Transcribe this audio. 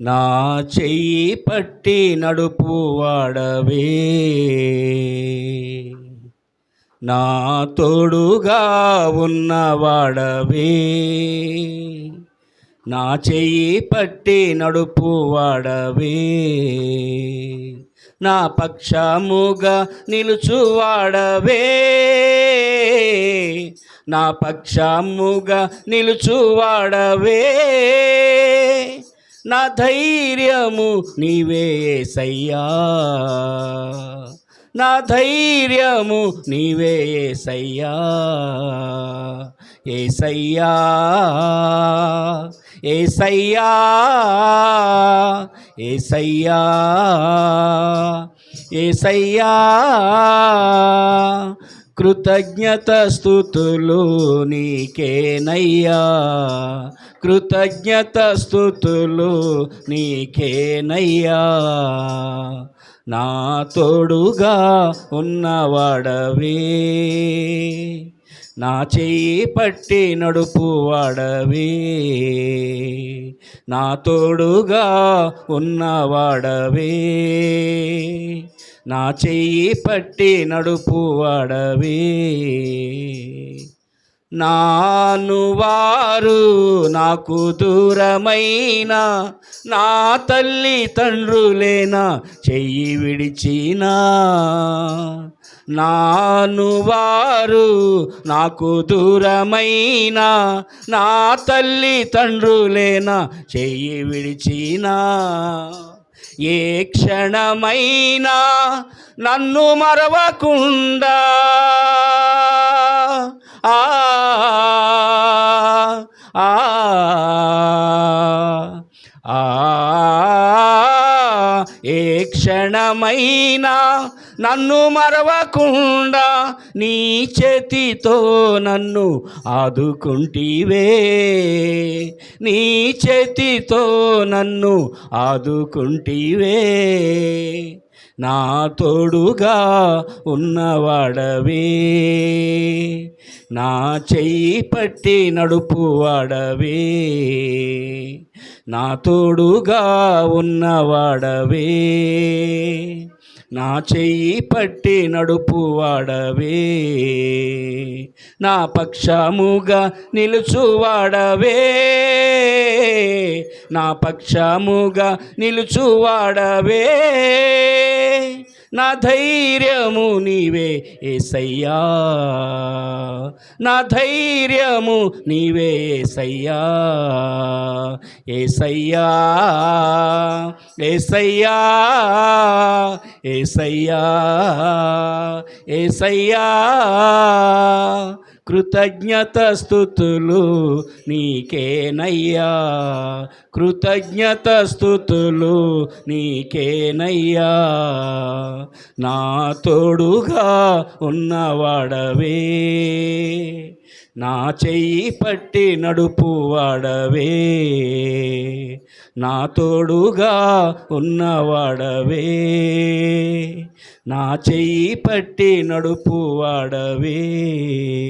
నా చెయ్యి పట్టి నడుపు వాడవే. నా తోడుగా ఉన్నవాడవే నా చెయ్యి పట్టి నడుపు వాడవే. నా పక్షముగా నిలుచువాడవే నా పక్షముగా నిలుచువాడవే. నా ధైర్యము నీవే సయ్యా నా ధైర్యము నీవే సయ్యా ఏసయ్యా ఏసయ్యా ఏసయ్యా ఏసయ్యా. కృతజ్ఞత స్థుతులు నీకేనయ్యా. కృతజ్ఞత స్థుతులు నీకేనయ్యా. నా తోడుగా ఉన్నవాడవే. నా చెయ్యి పట్టి నడుపు వాడవే. నా తోడుగా ఉన్నవాడవే. నా చెయ్యి పట్టి నడుపు వాడవే. నాను వారు నాకు దూరమైన నా తల్లి తండ్రులేనా చెయ్యి విడిచినా? నాను వారు నాకు దూరమైన నా తల్లి తండ్రులేనా చెయ్యి విడిచినా? ఏ క్షణమైనా నన్ను మరవకుండా ఆ ఆ ఆ ఏ క్షణమైనా నన్ను మరవకుండా నీ చేతితో నన్ను ఆదుకుంటివే. నీ చేతితో నన్ను ఆదుకుంటివే. నా తోడుగా ఉన్నవాడవే. నా చెయ్యి పట్టి నడుపు వాడవే నా తోడుగా ఉన్నవాడవే. నా చెయ్యి పట్టి నడుపు వాడవే నా పక్షముగా నిలుచువాడవే. నా పక్షముగా నిలుచువాడవే. నా ధైర్యము నీవే ఏసయ్యా. నా ధైర్యము నీవే ఏసయ్యా. ఏసయ్యా ఏసయ్యా ఏసయ్యా ఏసయ్యా. కృతజ్ఞత స్థుతులు నీకేనయ్యా. కృతజ్ఞత స్థుతులు నీకేనయ్యా. నా తోడుగా ఉన్నవాడవే. నా చెయ్యి పట్టి నడుపు వాడవే. నా తోడుగా ఉన్నవాడవే. నా చెయ్యి పట్టి నడుపు వాడవే.